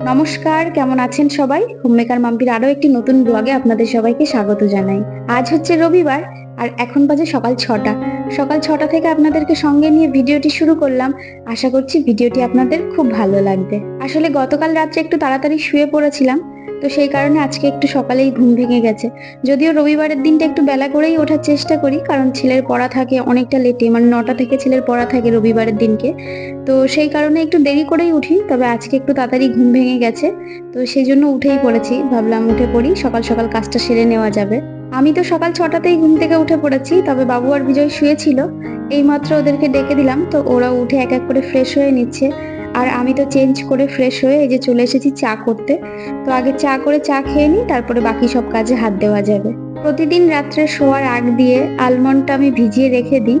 নমস্কার, কেমন আছেন সবাই? হোমমেকার মাম্পির আরও একটি নতুন ব্লগে আপনাদের সবাইকে স্বাগত জানাই। আজ হচ্ছে রবিবার আর এখন বাজে সকাল ছটা। সকাল ছটা থেকে আপনাদেরকে সঙ্গে নিয়ে ভিডিওটি শুরু করলাম। আশা করছি ভিডিওটি আপনাদের খুব ভালো লাগবে। আসলে গতকাল রাত্রে একটু তাড়াতাড়ি শুয়ে পড়েছিলাম, তো সেই কারণে আজকে একটু সকালেই ঘুম ভেঙে গেছে। যদিও রবিবারের দিনটা একটু বেলা করেই ওঠার চেষ্টা করি, কারণ ছেলের পড়া থাকে অনেকটা লেটে মানে নটা থেকে ছেলের পড়া থাকে রবিবারের দিনকে। তো সেই কারণে একটু দেরি করেই উঠি, তবে আজকে একটু তাড়াতাড়ি ঘুম ভেঙে গেছে, তো সেই জন্য উঠেই পড়েছি। ভাবলাম উঠে পড়ি, সকাল সকাল কাজটা সেরে নেওয়া যাবে। আমি তো সকাল ছটাতেই ঘুম থেকে উঠে পড়েছি, তবে বাবু আর বিজয় শুয়েছিল। এইমাত্র ওদেরকে ডেকে দিলাম, তো ওরা উঠে এক এক করে ফ্রেশ হয়ে নিচ্ছে। আর আমি তো চেঞ্জ করে ফ্রেশ হয়ে এই যে চলে এসেছি চা করতে। তো আগে চা করে চা খেয়ে নিই, তারপরে বাকি সব কাজে হাত দেওয়া যাবে। প্রতিদিন রাত্রে শোয়ার আগ দিয়ে আলমন্ডটা আমি ভিজিয়ে রেখে দিই।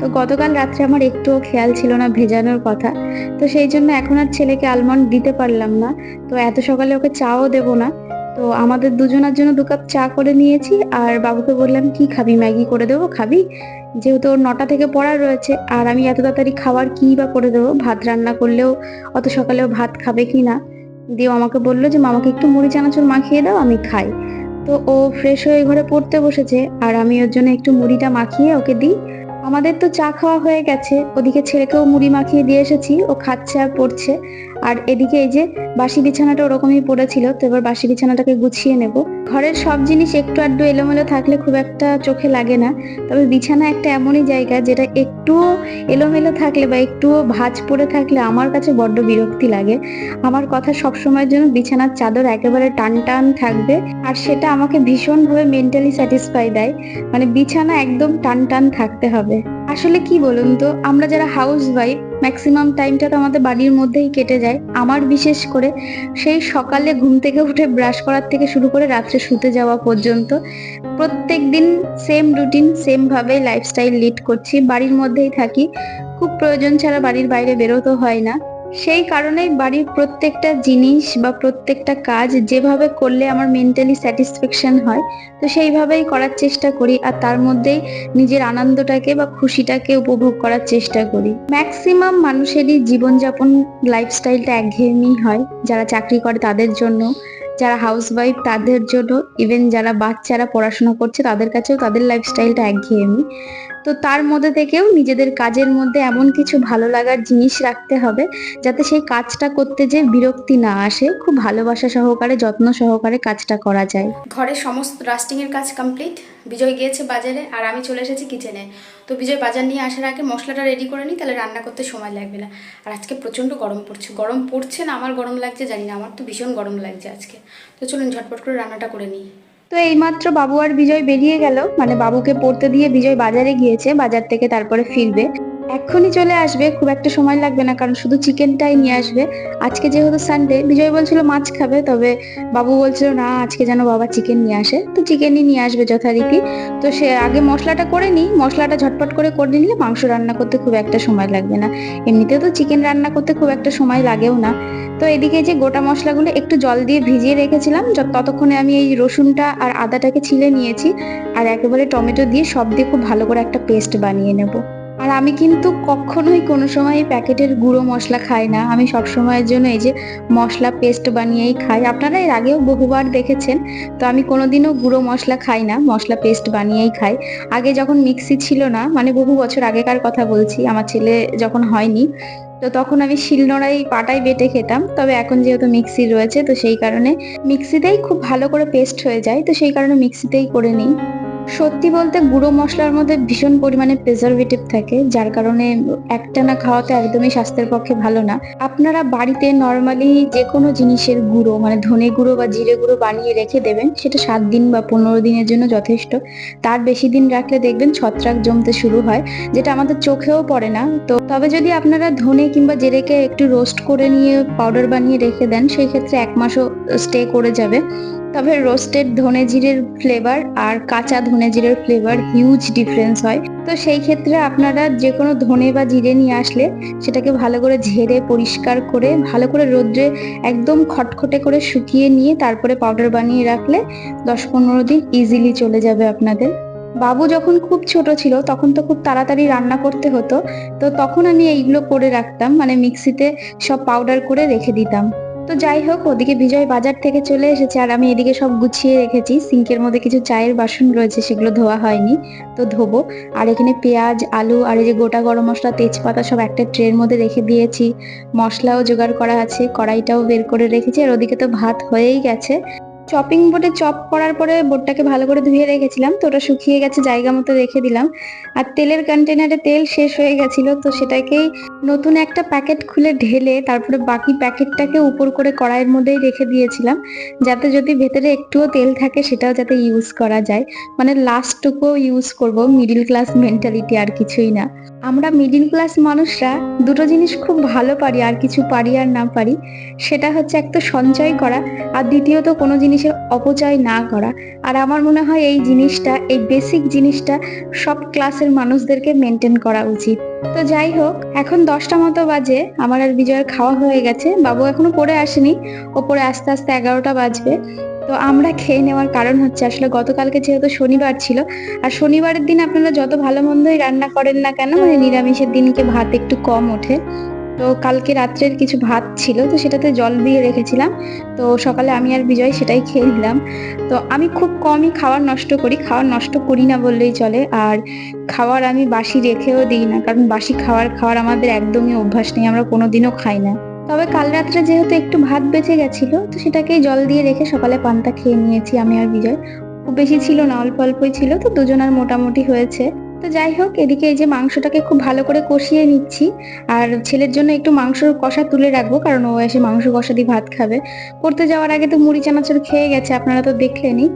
তো গতকাল রাত্রে আমার একটুও খেয়াল ছিল না ভেজানোর কথা। তো সেই জন্য এখন আর ছেলেকে আলমন্ড দিতে পারলাম না। তো এত সকালে ওকে চাও দেব না। তো আমাদের দুজনের জন্য দু কাপ চা করে নিয়েছি, আর বাবুকে বললাম, কি খাবি? ম্যাগি করে দেবো? খাবি? যেহেতু ওর নটা থেকে পড়া রয়েছে, আর আমি এত তাড়াতাড়ি খাবার কি বা করে দেবো? ভাত রান্না করলেও, অত সকালেও ভাত খাবে কি না? দিয়ে আমাকে বলল যে, মামাকে একটু মুড়ি চানাচুর মাখিয়ে দাও, আমি খাই। তো ও ফ্রেশ হয়ে ঘরে পড়তে বসেছে, আর আমি ওর জন্য একটু মুড়িটা মাখিয়ে ওকে দিই। আমাদের তো চা খাওয়া হয়ে গেছে, ওদিকে ছেলেকেও মুড়ি মাখিয়ে দিয়ে এসেছি, ও খাচ্ছে আর পড়ছে। আর এদিকে এই যে বাসি বিছানাটা ওরকমই পড়েছিল, তো এবার বাসি বিছানাটাকে গুছিয়ে নেব। ঘরের সব জিনিস একটু আধটু এলোমেলো থাকলে খুব একটা চোখে লাগে না, তবে বিছানা একটা এমনই জায়গা যেটা একটুও এলোমেলো থাকলে বা একটুও ভাঁজ পড়ে থাকলে আমার কাছে বড্ড বিরক্তি লাগে। আমার কথা সব সময়ের জন্য বিছানার চাদর একেবারে টান টান থাকবে আর সেটা আমাকে ভীষণভাবে মেন্টালি স্যাটিসফাই দেয়। মানে বিছানা একদম টান টান থাকতে হবে। আসলে কি বলুন তো, আমরা যারা হাউস ওয়াইফ ম্যাক্সিমাম টাইমটা তো আমাদের বাড়ির মধ্যেই কেটে যায়। আমার বিশেষ করে সেই সকালে ঘুম থেকে উঠে ব্রাশ করার থেকে শুরু করে রাত্রে শুতে যাওয়া পর্যন্ত প্রত্যেক দিন সেম রুটিন সেম ভাবে লাইফস্টাইল লিড করছি। বাড়ির মধ্যেই থাকি। খুব প্রয়োজন ছাড়া বাড়ির বাইরে বেরোতে হয় না। সেই কারণেই বাড়ির প্রত্যেকটা জিনিস বা প্রত্যেকটা কাজ যেভাবে করলে আমার মেন্টালি স্যাটিসফ্যাকশন হয়, তো সেইভাবেই করার চেষ্টা করি আর তার মধ্যেই নিজের আনন্দটাকে বা খুশিটাকে উপভোগ করার চেষ্টা করি। ম্যাক্সিমাম মানুষেরই জীবনযাপন লাইফস্টাইলটা একঘেয়েমি হয়, যারা চাকরি করে তাদের জন্য, যারা হাউসওয়াইফ তাদের জন্য ইভেন যারা বাচ্চারা পড়াশোনা করছে তাদের কাছেও তাদের লাইফস্টাইলটা একঘেয়েমি। তো তার মধ্যে থেকেও নিজেদের কাজের মধ্যে এমন কিছু ভালো লাগার জিনিস রাখতে হবে, যাতে সেই কাজটা করতে যে বিরক্তি না আসে, খুব ভালোবাসা সহকারে, যত্ন সহকারে কাজটা করা যায়। ঘরের সমস্ত রাস্টিং এর কাজ কমপ্লিট বিজয় গিয়েছে বাজারে আর আমি চলে এসেছি কিচেনে তো বিজয় বাজার নিয়ে আসার আগে মশলাটা রেডি করে নিই তাহলে রান্না করতে সময় লাগবে না। আর আজকে প্রচণ্ড গরম পড়ছে। গরম পড়ছে না, আমার গরম লাগছে জানি না, আমার তো ভীষণ গরম লাগছে আজকে। তো চলুন ঝটপট করে রান্নাটা করে নিই। তো এইমাত্র বাবু আর বিজয় বেরিয়ে গেল। মানে বাবুকে পড়তে দিয়ে বিজয় বাজারে গিয়েছে, বাজার থেকে তারপরে ফিরবে। এক্ষুনি চলে আসবে, খুব একটা সময় লাগবে না, কারণ শুধু চিকেনটাই নিয়ে আসবে। আজকে যেহেতু সানডে বিজয় বলছিল মাছ খাবে, তবে বাবু বলছিল, না, আজকে যেন বাবা চিকেন নিয়ে আসে। তো চিকেনই নিয়ে আসবে যথারীতি। তো সে আগে মশলাটা করে নিই, মশলাটা ঝটপট করে করে নিলে মাংস রান্না করতে খুব একটা সময় লাগবে না। এমনিতে তো চিকেন রান্না করতে খুব একটা সময় লাগেও না। তো এদিকে যে গোটা মশলাগুলো একটু জল দিয়ে ভিজিয়ে রেখেছিলাম ততক্ষণে আমি এই রসুনটা আর আদাটাকে ছিলে নিয়েছি, আর একেবারে টমেটো দিয়ে সব দিয়ে খুব ভালো করে একটা পেস্ট বানিয়ে নেব। আর আমি কিন্তু কখনোই কোনো সময় প্যাকেটের গুঁড়ো মশলা খাই না। আমি সব সময়ের জন্য এই যে মশলা পেস্ট বানিয়েই খাই। আপনারা এর আগেও বহুবার দেখেছেন, তো আমি কোনোদিনও গুঁড়ো মশলা খাই না, মশলা পেস্ট বানিয়েই খাই। আগে যখন মিক্সি ছিল না মানে বহু বছর আগেকার কথা বলছি, আমার ছেলে যখন হয়নি, তো তখন আমি শিলনোড়াই পাটাই বেটে খেতাম। তবে এখন যেহেতু মিক্সি রয়েছে, তো সেই কারণে মিক্সিতেই খুব ভালো করে পেস্ট হয়ে যায়, তো সেই কারণে মিক্সিতেই করে নিই। সত্যি বলতে গুঁড়ো মশলার মধ্যে ভীষণ পরিমাণে প্রিজারভেটিভ থাকে, যার কারণে একটানা খাওয়াতে একদমই স্বাস্থ্যের পক্ষে ভালো না। আপনারা বাড়িতে নর্মালি যে কোনো জিনিসের গুঁড়ো মানে ধনে গুঁড়ো বা জিরে গুঁড়ো বানিয়ে রেখে দেবেন, সেটা সাত দিন বা পনেরো দিনের জন্য যথেষ্ট। তার বেশি দিন রাখলে দেখবেন ছত্রাক জমতে শুরু হয়, যেটা আমাদের চোখেও পড়ে না। তো তবে যদি আপনারা ধনে কিংবা জেরেকে একটু রোস্ট করে নিয়ে পাউডার বানিয়ে রেখে দেন, সেই ক্ষেত্রে এক মাসও স্টে করে যাবে। তবে রোস্টেড ধনে জিরের ফ্লেভার আর কাঁচা ধনে জিরের ফ্লেভার হিউজ ডিফারেন্স হয়। তো সেই ক্ষেত্রে আপনারা যে কোনো ধনে বা জিরে নিয়ে আসলে সেটাকে ভালো করে ঝেড়ে, পরিষ্কার করে, ভালো করে রোদ্রে একদম খটখটে করে শুকিয়ে নিয়ে তারপরে পাউডার বানিয়ে রাখলে দশ পনেরো দিন ইজিলি চলে যাবে আপনাদের। বাবু যখন খুব ছোট ছিল তখন তো খুব তাড়াতাড়ি রান্না করতে হতো। তো তখন আমি এইগুলো করে রাখতাম মানে মিক্সিতে সব পাউডার করে রেখে দিতাম। তো যাই হোক, ওদিকে বিজয় বাজার থেকে চলে এসেছে আর আমি এদিকে সব গুছিয়ে রেখেছি। সিঙ্কের মধ্যে কিছু চায়ের বাসন রয়েছে, সেগুলো ধোয়া হয়নি, তো ধোবো। আর এখানে পেঁয়াজ, আলু আর এই যে গোটা গরম মশলা, তেজপাতা সব একটা ট্রের মধ্যে রেখে দিয়েছি। মশলাও জোগাড় করা আছে, কড়াইটাও বের করে রেখেছি। আর ওদিকে তো ভাত হয়েই গেছে। চপিং বোর্ডে চপ করার পরে বোর্ডটাকে ভালো করে ধুয়ে রেখেছিলাম। তো ওটা শুকিয়ে গেছে, জায়গা মতো রেখে দিলাম। আর তেলের কন্টেনারে তেল শেষ হয়ে গেছিল, তো সেটাকেই নতুন একটা প্যাকেট খুলে ঢেলে তারপরে বাকি প্যাকেটটাকে উপর করে কড়াইয়ের মধ্যেই রেখে দিয়েছিলাম। যাতে যদি ভেতরে একটুও তেল থাকে, সেটাও যাতে ইউজ করা যায়। মানে লাস্টটুকুও ইউজ করব মিডিল ক্লাস মেন্টালিটি আর কিছুই না। আমরা মিডিল ক্লাস মানুষরা দুটো জিনিস খুব ভালো পারি, আর কিছু পারি আর না পারি। সেটা হচ্ছে এক তো সঞ্চয় করা, আর দ্বিতীয়ত কোনো জিনিসের অপচয় না করা। আর আমার মনে হয় এই জিনিসটা, এই বেসিক জিনিসটা সব ক্লাসের মানুষদেরকে মেনটেন করা উচিত। তো যাই হোক, এখন দশটা মতো বাজে, আমার আর বিজয়ের খাওয়া হয়ে গেছে। বাবু এখনও পড়ে আসেনি, ওপরে আস্তে আস্তে এগারোটা বাজবে। তো আমরা খেয়ে নেওয়ার কারণ হচ্ছে, আসলে গতকালকে যেহেতু শনিবার ছিল, আর শনিবারের দিন আপনারা যত ভালো মন্দই রান্না করেন না কেন মানে নিরামিষের দিনকে ভাত একটু কম ওঠে। তো কালকে রাত্রের কিছু ভাত ছিল, তো সেটাতে জল দিয়ে রেখেছিলাম। তো সকালে আমি আর বিজয় সেটাই খেয়ে নিলাম। তো আমি খুব কমই খাওয়ার নষ্ট করি, খাওয়ার নষ্ট করি না বললেই চলে। আর খাওয়ার আমি বাসি রেখেও দিই না, কারণ বাসি খাওয়ার খাওয়ার আমাদের একদমই অভ্যাস নেই, আমরা কোনোদিনও খাই না। তবে কাল রাত্রে যেহেতু একটু ভাত বেঁচে গেছিল, তো সেটাকেই জল দিয়ে রেখে সকালে পান্তা খেয়ে নিয়েছি আমি আর বিজয়। খুব বেশি ছিল না, অল্প অল্পই ছিল, তো দুজনের মোটামুটি হয়েছে। তো যাই হোক, এদিকে এই যে মাংসটাকে খুব ভালো করে কষিয়ে নিচ্ছি। আর ছেলের জন্য একটু মাংসর কষা তুলে রাখব, কারণ ও এসে মাংস কষা দিয়ে ভাত খাবে। পড়তে যাওয়ার আগে তো মুড়ি চানাচুর খেয়ে গেছে, আপনারা তো দেখলেনই।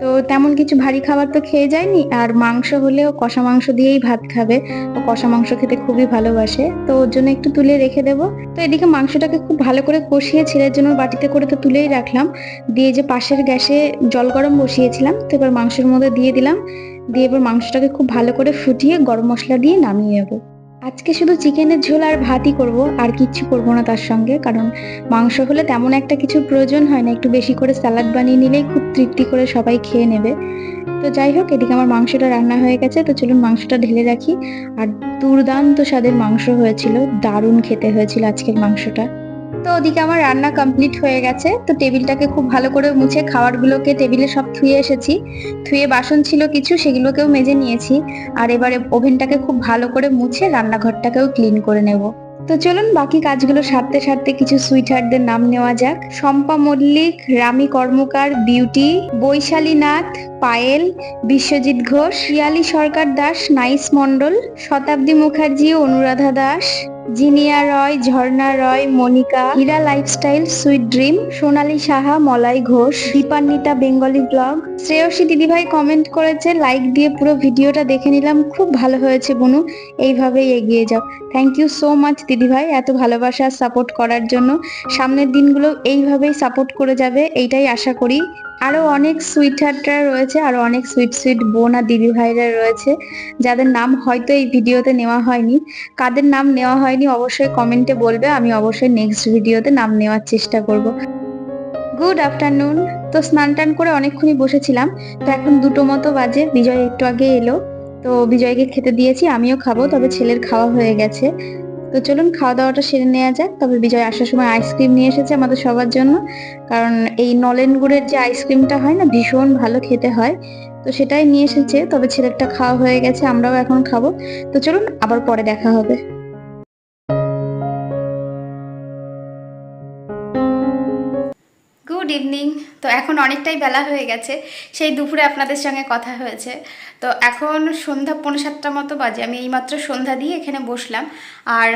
তো তেমন কিছু ভারী খাবার তো খেয়ে যায়নি, আর মাংস হলেও কষা মাংস দিয়েই ভাত খাবে। ও কষা মাংস খেতে খুবই ভালোবাসে, তো ওর জন্য একটু তুলে রেখে দেবো। তো এদিকে মাংসটাকে খুব ভালো করে কষিয়ে ছেলের জন্য বাটিতে করে তো তুলেই রাখলাম। দিয়ে যে পাশের গ্যাসে জল গরম বসিয়েছিলাম, তো এবার মাংসের মধ্যে দিয়ে দিলাম। দিয়ে এবার মাংসটাকে খুব ভালো করে ফুটিয়ে গরম মশলা দিয়ে নামিয়ে নেব। আজকে শুধু চিকেনের ঝোল আর ভাতই করব, আর কিচ্ছু করব না তার সঙ্গে, কারণ মাংস হলে তেমন একটা কিছু প্রয়োজন হয় না, একটু বেশি করে স্যালাড বানিয়ে নিলেই খুব তৃপ্তি করে সবাই খেয়ে নেবে। তো যাই হোক, এদিকে আমার মাংসটা রান্না হয়ে গেছে, তো চলুন মাংসটা ঢেলে রাখি। আর দুর্দান্ত স্বাদের মাংস হয়েছিল, দারুণ খেতে হয়েছিল আজকের মাংসটা। তো ওদিকে আমার রান্না কমপ্লিট হয়ে গেছে। তো টেবিলটাকে খুব ভালো করে মুছে খাবারগুলোকে টেবিলে সব ধুয়ে এসেছি। ধুয়ে বাসন ছিল কিছু, সেগুলোকেও মেজে নিয়েছি। আর এবারে ওভেনটাকে খুব ভালো করে মুছে রান্নাঘরটাকেও ক্লিন করে নেব। তো চলুন বাকি কাজগুলো সারতে সারতে কিছু সুইটহার্টদের নাম নেওয়া যাক। Shampa Mallick, Rami Karmakar Beauty Baishali Nath, Payel, Biswajit Ghosh, Shiyali Sarkar Das, Nice Mondal, Shatabdi Mukherjee, Anuradha Das Zinia Roy, Jharna Roy, Monica, Hira lifestyle, sweet dream, Sonali Saha, Malai Ghosh, Dipanwita Bengali blog. Shreyasi দিদিভাই comment করেছে like দিয়ে পুরো ভিডিওটা দেখে নিলাম, খুব ভালো হয়েছে বনু, এইভাবেই এগিয়ে যাও। থ্যাংক ইউ সো মাচ দিদিভাই, এত ভালোবাসা সাপোর্ট করার জন্য। সামনের দিনগুলো এইভাবেই সাপোর্ট করে যাবে, এইটাই আশা করি। আরও অনেক সুইট হার্টরা রয়েছে, আরও অনেক সুইট সুইট বোন আর দিদি ভাইরা রয়েছে, যাদের নাম হয়তো এই ভিডিওতে নেওয়া হয়নি। কাদের নাম নেওয়া হয়নি অবশ্যই কমেন্টে বলবে, আমি অবশ্যই নেক্সট ভিডিওতে নাম নেওয়ার চেষ্টা করব। গুড আফটারনুন তো স্নান টান করে অনেকক্ষণই বসেছিলাম, তো এখন দুটো মতো বাজে, বিজয় একটু আগে এলো, তো বিজয়কে খেতে দিয়েছি, আমিও খাব, তবে ছেলের খাওয়া হয়ে গেছে। তো চলুন খাওয়া দাওয়াটা সেরে নেওয়া যাক। তবে বিজয় আসার সময় আইসক্রিম নিয়ে এসেছে আমাদের সবার জন্য। কারণ এই নলেন গুড়ের যে আইসক্রিমটা হয় না, ভীষণ ভালো খেতে হয়। তো সেটাই নিয়ে এসেছে, তবে ছেলেরটা খাওয়া হয়ে গেছে, আমরাও এখন খাব। তো চলুন আবার পরে দেখা হবে। গুড ইভিনিং তো এখন অনেকটাই বেলা হয়ে গেছে। সেই দুপুরে আপনাদের সঙ্গে কথা হয়েছে। তো এখন সন্ধ্যা পৌনে সাতটা মতো বাজে। আমি এইমাত্র সন্ধ্যা দিয়ে এখানে বসলাম। আর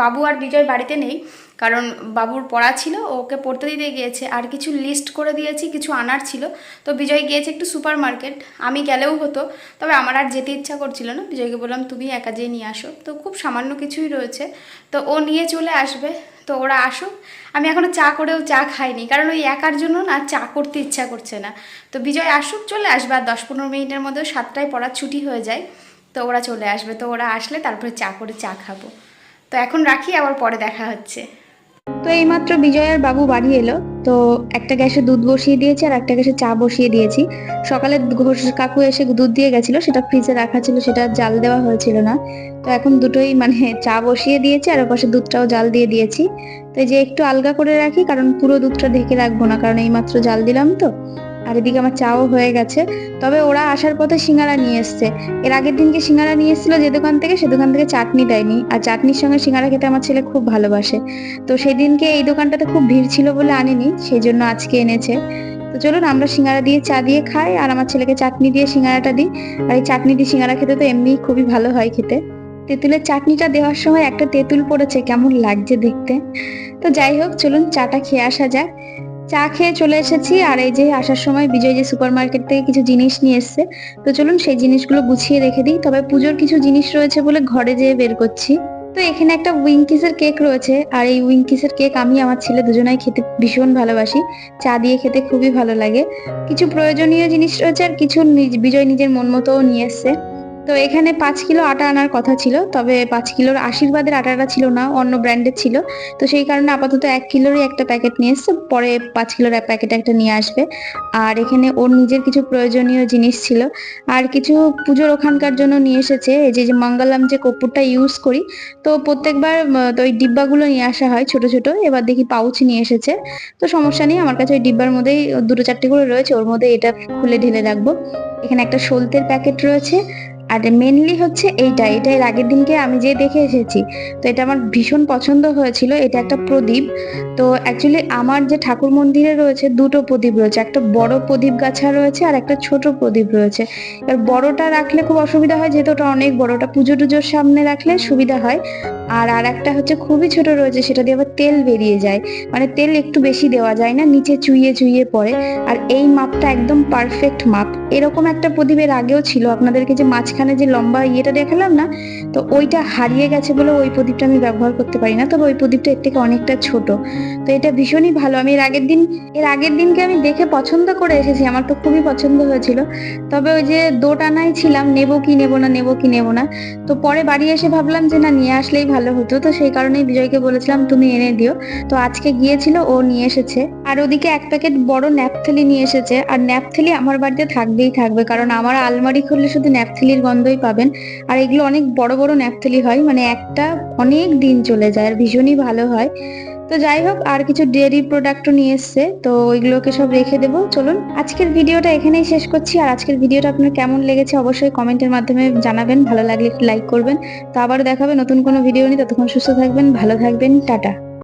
বাবু আর বিজয় বাড়িতে নেই, কারণ বাবুর পড়া ছিল, ওকে পড়তে দিতে গিয়েছে। আর কিছু লিস্ট করে দিয়েছি, কিছু আনার ছিল। তো বিজয় গিয়েছে একটু সুপার মার্কেট আমি গেলেও হতো, তবে আমার আর যেতে ইচ্ছা করছিল না। বিজয়কে বললাম, তুমি একা যেয়ে নিয়ে আসো। তো খুব সামান্য কিছুই রয়েছে। তো ও নিয়ে চলে আসবে। তো ওরা আসুক। আমি এখনও চা করেও চা খাইনি, কারণ ওই একার জন্য না চা করতে ইচ্ছা করছে না। তো বিজয় আসুক, চলে আসবে আর দশ পনেরো মিনিটের মধ্যে সাতটায় পড়ার ছুটি হয়ে যায়। তো ওরা চলে আসবে, তো ওরা আসলে তারপরে চা করে চা খাব। তো এখন রাখি, আবার পরে দেখা হচ্ছে। তো এইমাত্র বিজয়ার বাবু বাড়ি এলো। তো একটা গ্যাসে দুধ বসিয়ে দিয়েছি আর একটা গ্যাসে চা বসিয়ে দিয়েছি। সকালে ঘোষ কাকু এসে দুধ দিয়ে গেছিল, সেটা ফ্রিজে রাখা ছিল, সেটা জাল দেওয়া হয়েছিল না। তো এখন দুটোই মানে চা বসিয়ে দিয়েছি আর পাশে দুধটাও জাল দিয়ে দিয়েছি। তো যে একটু আলগা করে রাখি, কারণ পুরো দুধটা ঢেকে রাখব না, কারণ এইমাত্র জাল দিলাম তো। আর এদিকে আমার চাও হয়ে গেছে। তবে ওরা আসার পথে সিঙ্গারা নিয়ে এসছে। এর আগের দিনকে সিঙ্গারা নিয়ে এসেছিল যে দোকান থেকে, সে দোকান থেকে চাটনি দেয়নি। আর চাটনির সঙ্গে সিঙ্গারা খেতে আমার ছেলে খুব ভালোবাসে। তো সেদিনকে এই দোকানটাতে খুব ভিড় ছিল বলে আনেনি সেই জন্য আজকে এনেছে। তো চলুন, আমরা সিঙ্গারা দিয়ে চা দিয়ে খাই, আর আমার ছেলেকে চাটনি দিয়ে সিঙ্গারাটা দিই। আর এই চাটনি দিয়ে সিঙ্গারা খেতে তো এমনি খুবই ভালো হয় খেতে। তেঁতুলের চাটনিটা দেওয়ার সময় একটা তেঁতুল পড়েছে, কেমন লাগছে দেখতে। তো যাই হোক, চলুন চাটা খেয়ে আসা যাক। চা খেয়ে চলে এসেছি আর এই যে আসার সময় বিজয় যে সুপার মার্কেট থেকে কিছু জিনিস নিয়ে এসছে, তো চলুন সেই জিনিসগুলো গুছিয়ে রেখে দিই। তবে পুজোর কিছু জিনিস রয়েছে বলে ঘরে যেয়ে বের করছি। তো এখানে একটা উইঙ্কিসের কেক রয়েছে আর এই উইঙ্কিসের কেক আমি আমার ছেলে দুজনাই খেতে ভীষণ ভালোবাসি। চা দিয়ে খেতে খুবই ভালো লাগে। কিছু প্রয়োজনীয় জিনিস রয়েছে আর কিছু বিজয় নিজের মন মতোও নিয়ে এসছে। তো এখানে পাঁচ কিলো আটা আনার কথা ছিল, তবে পাঁচ কিলোর আশীর্বাদের আটাটা ছিল না, অন্য ব্র্যান্ডের ছিল। তো সেই কারণে আপাতত এক কিলোরই একটা প্যাকেট নিয়ে এসছে, পরে পাঁচ কিলোর প্যাকেট একটা নিয়ে আসবে। আর এখানে ওর নিজের কিছু প্রয়োজনীয় জিনিস ছিল। আর কিছু পুজোর ওখানকার জন্য নিয়ে এসেছে, এই যে মঙ্গলম যে কর্পূরটা ইউজ করি, তো প্রত্যেকবার তো ওই ডিব্বাগুলো নিয়ে আসা হয় ছোট ছোট, এবার দেখি পাউচ নিয়ে এসেছে। তো সমস্যা নেই, আমার কাছে ওই ডিব্বার মধ্যেই দুটো চারটে করে রয়েছে, ওর মধ্যে এটা খুলে ঢেলে রাখব। এখানে একটা সলতের প্যাকেট রয়েছে আর মেনলি হচ্ছে এইটা এটা এর আগের দিনকে আমি যে দেখে এসেছি, তো এটা আমার ভীষণ পছন্দ হয়েছিল, এটা একটা প্রদীপ। তো অ্যাকচুয়ালি আমার যে ঠাকুর মন্দিরে রয়েছে দুটো প্রদীপ রয়েছে, একটা বড় প্রদীপ গাছা রয়েছে আর একটা ছোট প্রদীপ রয়েছে। এবার বড়টা রাখলে খুব অসুবিধা হয়, যেহেতু ওটা অনেক বড়, ওটা পুজো টুজোর সামনে রাখলে সুবিধা হয়। আর আর একটা হচ্ছে খুবই ছোট রয়েছে, সেটা দিয়ে আবার তেল বেরিয়ে যায়। মানে তেল একটু বেশি দেওয়া যায় না, নিচে চুইয়ে চুইয়ে পড়ে। আর এই মাপটা একদম পারফেক্ট মাপ। এরকম একটা প্রদীপের আগেও ছিল, আপনাদেরকে যে মাঝখানে যে লম্বা ইয়েটা দেখালাম না, তো ওইটা হারিয়ে গেছে বলে ওই প্রদীপটা আমি ব্যবহার করতে পারি না। তবে ওই প্রদীপটা এর থেকে অনেকটা ছোট। তো এটা ভীষণই ভালো। আমি এর আগের দিন, এর আগের দিনকে আমি দেখে পছন্দ করে এসেছি। আমার তো খুবই পছন্দ হয়েছিল। তবে ওই যে দোটানায় ছিলাম, নেব কি নেব না, নেব কি নেব না, তো পরে বাড়ি এসে ভাবলাম যে না, নিয়ে আসলেই ভালো হতো। তো সেই কারণেই বিজয়কে বলেছিলাম, তুমি এনে দিও। তো আজকে গিয়েছিল, ও নিয়ে এসেছে। আর ওদিকে এক প্যাকেট বড় ন্যাপথেলি নিয়ে এসেছে। আর ন্যাপথেলি আমার বাড়িতে থাকবেই থাকবে। কারণ আমার আলমারি খুললে শুধু ন্যাপথেলির গন্ধই পাবেন। আর এগুলো অনেক বড় বড় ন্যাপথেলি হয় মানে একটা অনেক দিন চলে যায় আর ভীষণই ভালো হয়। তো যাই হোক, আর কিছু ডেয়ারি প্রোডাক্টও নিয়ে এসছে, তো ওইগুলোকে সব রেখে দেবো। চলুন, আজকের ভিডিওটা এখানেই শেষ করছি। আর আজকের ভিডিওটা আপনার কেমন লেগেছে অবশ্যই কমেন্টের মাধ্যমে জানাবেন, ভালো লাগলে লাইক করবেন। তো আবার দেখাবে নতুন কোনো ভিডিও নিয়ে, ততক্ষণ সুস্থ থাকবেন, ভালো থাকবেন, টাটা।